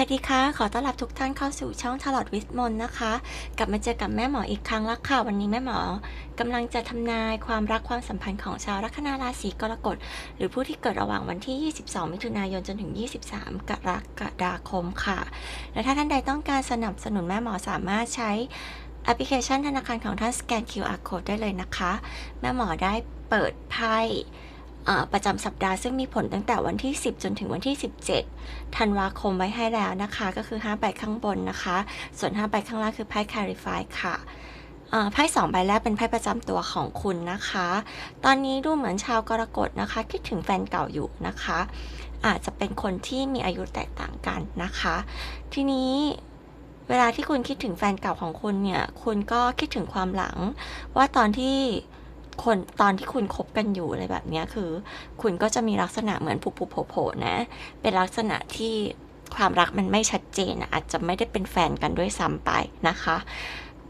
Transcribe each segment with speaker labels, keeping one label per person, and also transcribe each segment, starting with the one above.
Speaker 1: สวัสดีค่ะ ขอต้อนรับทุกท่านเข้าสู่ช่อง t a r o t w i t m o n นะคะ กลับมาเจอกับแม่หมออีกครั้งแล้วค่ะ วันนี้แม่หมอกำลังจะทำนายความรักความสัมพันธ์ของชาวลัคนาราศีกรกฎ หรือผู้ที่เกิดระหว่างวันที่ 22 มิถุนายนจนถึง 23 กรกฎาคมค่ะ และถ้าท่านใดต้องการสนับสนุนแม่หมอสามารถใช้แอปพลิเคชันธนาคารของท่านสแกน QR code ได้เลยนะคะ แม่หมอได้เปิดไพ่ ประจำสัปดาห์ซึ่งมีผลตั้งแต่วันที่ 10 จนถึงวันที่ 17 ธันวาคมไว้ให้แล้วนะคะ ก็คือ 5 ใบข้างบนนะคะ ส่วน 5 ใบข้างล่างคือไพ่ Clarify ค่ะไพ่สองใบแรกเป็นไพ่ประจำตัวของคุณนะคะ ตอนนี้ดูเหมือนชาวกรกฎนะคะ คิดถึงแฟนเก่าอยู่นะคะ อาจจะเป็นคนที่มีอายุแตกต่างกันนะคะ ทีนี้เวลาที่คุณคิดถึงแฟนเก่าของคุณเนี่ย คุณก็คิดถึงความหลัง ว่าตอนที่ คนตอนที่คุณคบกันอยู่อะไรแบบนี้คือ คุณก็จะมีลักษณะเหมือนผุผุโผโผนะ เป็นลักษณะที่ความรักมันไม่ชัดเจนอะอาจจะไม่ได้เป็นแฟนกันด้วยซ้ำไปนะคะ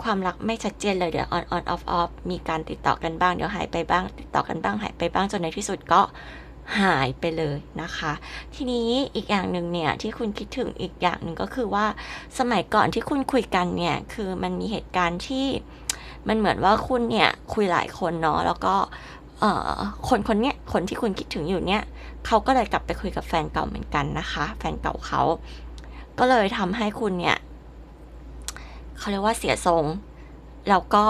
Speaker 1: ความรักไม่ชัดเจนเลยเดี๋ยว on on off off มีการติดต่อกันบ้างเดี๋ยวหายไปบ้าง ติดต่อกันบ้างหายไปบ้างจนในที่สุดก็หายไปเลยนะคะ ทีนี้อีกอย่างหนึ่งเนี่ยที่คุณคิดถึงอีกอย่างหนึ่งก็คือว่าสมัยก่อนที่คุณคุยกันเนี่ยคือมันมีเหตุการณ์ที่ มันเหมือนว่าคุณเนี่ยคุยหลายคนเนาะแล้วก็เอ่อคนคนเนี้ยคนที่คุณคิดถึงอยู่เนี่ยเขาก็เลยกลับไปคุยกับแฟนเก่าเหมือนกันนะคะ แฟนเก่าเขาก็เลยทำให้คุณเนี่ยเขาเรียกว่าเสียทรงแล้วก็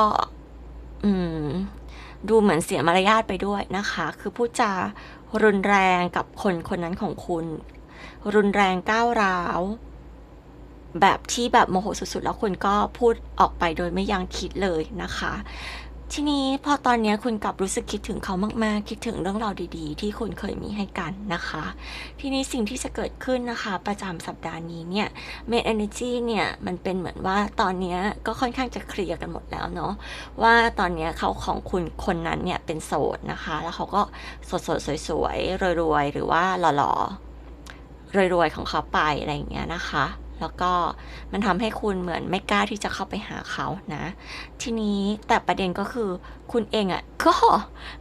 Speaker 1: อืม ดูเหมือนเสียมารยาทไปด้วยนะคะ คือพูดจารุนแรงกับคนคนนั้นของคุณ รุนแรงก้าวร้าว แบบที่แบบโมโหสุดๆ แล้วคุณก็พูดออกไปโดยไม่ยังคิดเลยนะคะ ทีนี้พอตอนนี้คุณกลับรู้สึกคิดถึงเขามากๆ คิดถึงเรื่องราวดีๆ ที่คุณเคยมีให้กันนะคะ ทีนี้สิ่งที่จะเกิดขึ้นนะคะ ประจำสัปดาห์นี้เนี่ยเมดเอเนจีเนี่ยมันเป็นเหมือนว่าตอนนี้ก็ค่อนข้างจะเคลียร์กันหมดแล้วเนาะว่าตอนนี้เขาของคุณคนนั้นเนี่ยเป็นโสดนะคะ แล้วเขาก็สดสดๆสวยๆรวยๆหรือว่าหล่อๆรวยๆของเขาไปอะไรอย่างเงี้ยนะคะ แล้วก็มันทำให้คุณเหมือนไม่กล้าที่จะเข้าไปหาเขานะ ทีนี้แต่ประเด็นก็คือคุณเองอะ่ะก็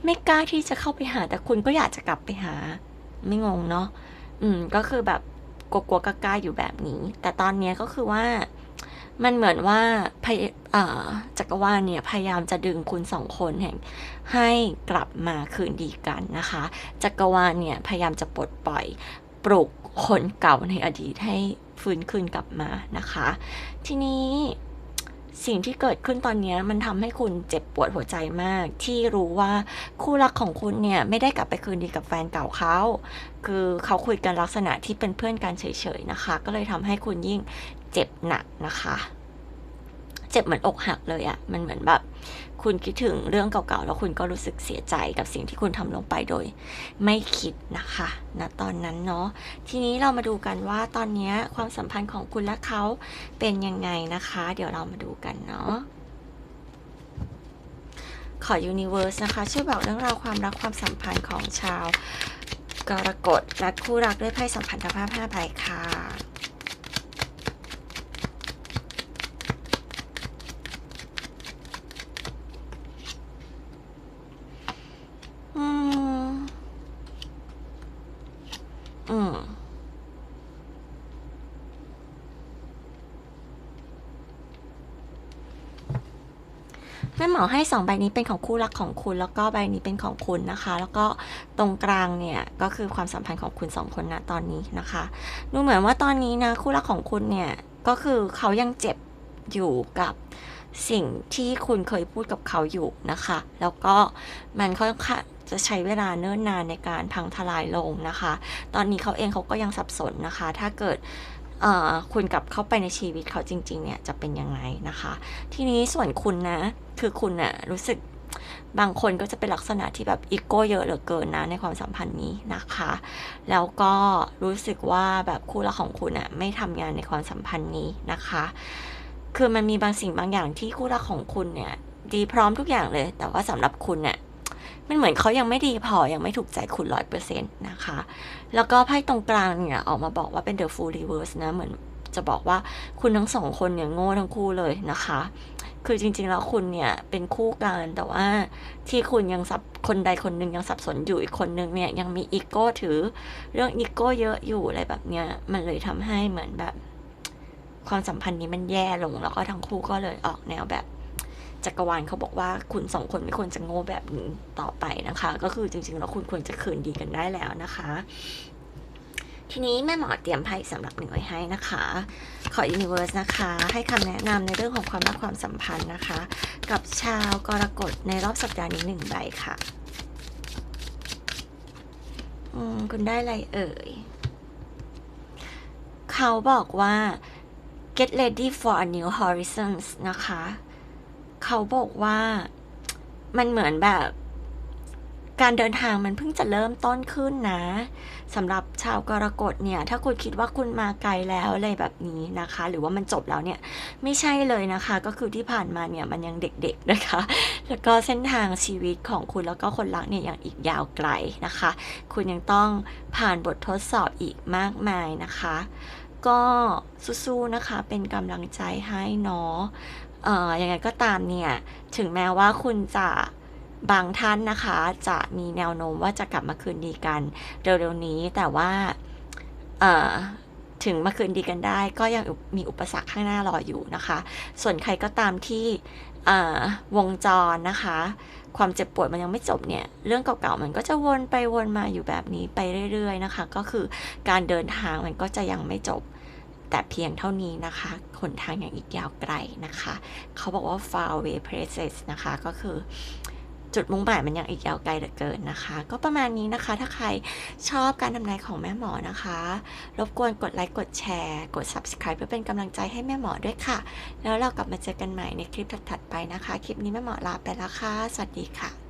Speaker 1: ไม่กล้าที่จะเข้าไปหา แต่คุณก็อยากจะกลับไปหา ไม่งงเนาะอืมก็คือแบบกลัวๆกล้าๆอยู่แบบนี้ แต่ตอนเนี้ยก็คือว่ามันเหมือนว่าพาจักรวาลเนี่ยพยายามจะดึงคุณสองคนแห่งให้กลับมาคืนดีกันนะคะ จักรวาลเนี่ยพยายามจะปลดปล่อย ปลุกคนเก่าในอดีตให้ฟื้นคืนกลับมานะคะ ทีนี้สิ่งที่เกิดขึ้นตอนนี้มันทำให้คุณเจ็บปวดหัวใจมาก ที่รู้ว่าคู่รักของคุณเนี่ยไม่ได้กลับไปคืนดีกับแฟนเก่าเขา คือเขาคุยกันลักษณะที่เป็นเพื่อนกันเฉยๆนะคะ ก็เลยทำให้คุณยิ่งเจ็บหนักนะคะ เจ็บเหมือนอกหักเลยอะ่ะมันเหมือนแบบ คุณคิดถึงเรื่องเก่าๆ แล้วคุณก็รู้สึกเสียใจกับสิ่งที่คุณทำลงไปโดย ไม่คิดนะคะณตอนนั้นเนาะทีนี้เรามาดูกันว่าตอนนี้ความสัมพันธ์ของคุณและเขาเป็นยังไงนะคะ เดี๋ยวเรามาดูกันเนาะขอ Universe นะคะช่วยบอกเรื่องราวความรักความสัมพันธ์ของชาวกรกฎและคู่รักด้วยไพ่สัมพันธภาพ5ใบค่ะ อืม อืม แม่หมอให้สองใบนี้เป็นของคู่รักของคุณ แล้วก็ใบนี้เป็นของคุณนะคะ แล้วก็ตรงกลางเนี่ยก็คือความสัมพันธ์ของคุณสองคนนะตอนนี้นะคะ ดูเหมือนว่าตอนนี้นะคู่รักของคุณเนี่ยก็คือเขายังเจ็บอยู่กับสิ่งที่คุณเคยพูดกับเขาอยู่นะคะ แล้วก็มันค่อนข้างจะใช้เวลาเนิ่นนานในการพังทลายลงนะคะ ตอนนี้เขาเองเขาก็ยังสับสนนะคะ ถ้าเกิด คุณกลับเข้าไปในชีวิตเขาจริง ๆ เนี่ยจะเป็นยังไงนะคะ ทีนี้ส่วนคุณนะ คือคุณน่ะรู้สึกบางคนก็จะเป็นลักษณะที่แบบอีโก้เยอะเหลือเกินนะในความสัมพันธ์นี้นะคะ แล้วก็รู้สึกว่าแบบคู่รักของคุณน่ะไม่ทำงานในความสัมพันธ์นี้นะคะ คือมันมีบางสิ่งบางอย่างที่คู่รักของคุณเนี่ยดีพร้อมทุกอย่างเลย แต่ว่าสำหรับคุณเนี่ย มันเหมือนเขายังไม่ดีพอ ยังไม่ถูกใจคุณร้อยเปอร์เซ็นต์นะคะ แล้วก็ไพ่ตรงกลางเนี่ยออกมาบอกว่าเป็น the full reverse นะ เหมือนจะบอกว่าคุณทั้งสองคนเนี่ยโง่ทั้งคู่เลยนะคะ คือจริงๆแล้วคุณเนี่ยเป็นคู่กันแต่ว่าที่คุณยังสับคนใดคนหนึ่งยังสับสนอยู่อีกคนนึงเนี่ยยังมีอีโก้ถือเรื่องอีโก้เยอะอยู่อะไรแบบเนี้ยมันเลยทำให้เหมือนแบบ ความสัมพันธ์นี้มันแย่ลงแล้วก็ทั้งคู่ก็เลยออกแนวแบบ จักรวาลเขาบอกว่าคุณสองคนไม่ควรจะโง่แบบนี้ต่อไปนะคะ ก็คือจริงๆแล้วคุณควรจะคืนดีกันได้แล้วนะคะ ทีนี้แม่หมอเตรียมไพ่สำหรับหนึ่งไว้ให้นะคะ ขอ Universe นะคะ ให้คำแนะนำในเรื่องของความรักความสัมพันธ์นะคะ กับชาวกรกฎในรอบสัปดาห์นี้หนึ่งใบค่ะอืมคุณได้อะไรเอ่ย เขาบอกว่า get ready for a new horizons นะคะ เขาบอกว่ามันเหมือนแบบ การเดินทางมันเพิ่งจะเริ่มต้นขึ้นนะสำหรับชาวกรกฎเนี่ย ถ้าคุณคิดว่าคุณมาไกลแล้วอะไรแบบนี้นะคะ หรือว่ามันจบแล้วเนี่ย ไม่ใช่เลยนะคะ ก็คือที่ผ่านมาเนี่ยมันยังเด็กๆนะคะ แล้วก็เส้นทางชีวิตของคุณแล้วก็คนรักเนี่ยยังอีกยาวไกลนะคะ คุณยังต้องผ่านบททดสอบอีกมากมายนะคะ ก็สู้ๆนะคะเป็นกำลังใจให้เนาะ เอ่อยังไงก็ตามเนี่ย ถึงแม้ว่าคุณจะบางท่านนะคะ จะมีแนวโน้มว่าจะกลับมาคืนดีกันเร็วๆนี้แต่ว่าเอ่อถึงมาคืนดีกันได้ ก็ยังมีอุปสรรคข้างหน้ารออยู่นะคะ ส่วนใครก็ตามที่วงจรนะคะ ความเจ็บปวดมันยังไม่จบเนี่ย เรื่องเก่าๆมันก็จะวนไปวนมาอยู่แบบนี้ไปเรื่อยๆนะคะ ก็คือการเดินทางมันก็จะยังไม่จบ แต่เพียงเท่านี้นะคะหนทางอย่างอีกยาวไกลนะคะ เขาบอกว่า far away places นะคะ ก็คือจุดมุ่งหมายมันยังอีกยาวไกลเหลือเกินนะคะ ก็ประมาณนี้นะคะ ถ้าใครชอบการทำนายของแม่หมอนะคะ รบกวนกดไลค์ กดแชร์ กด subscribe เพื่อเป็นกำลังใจให้แม่หมอด้วยค่ะ แล้วเรากลับมาเจอกันใหม่ในคลิปถัดๆไปนะคะ คลิปนี้แม่หมอลาไปแล้วค่ะ สวัสดีค่ะ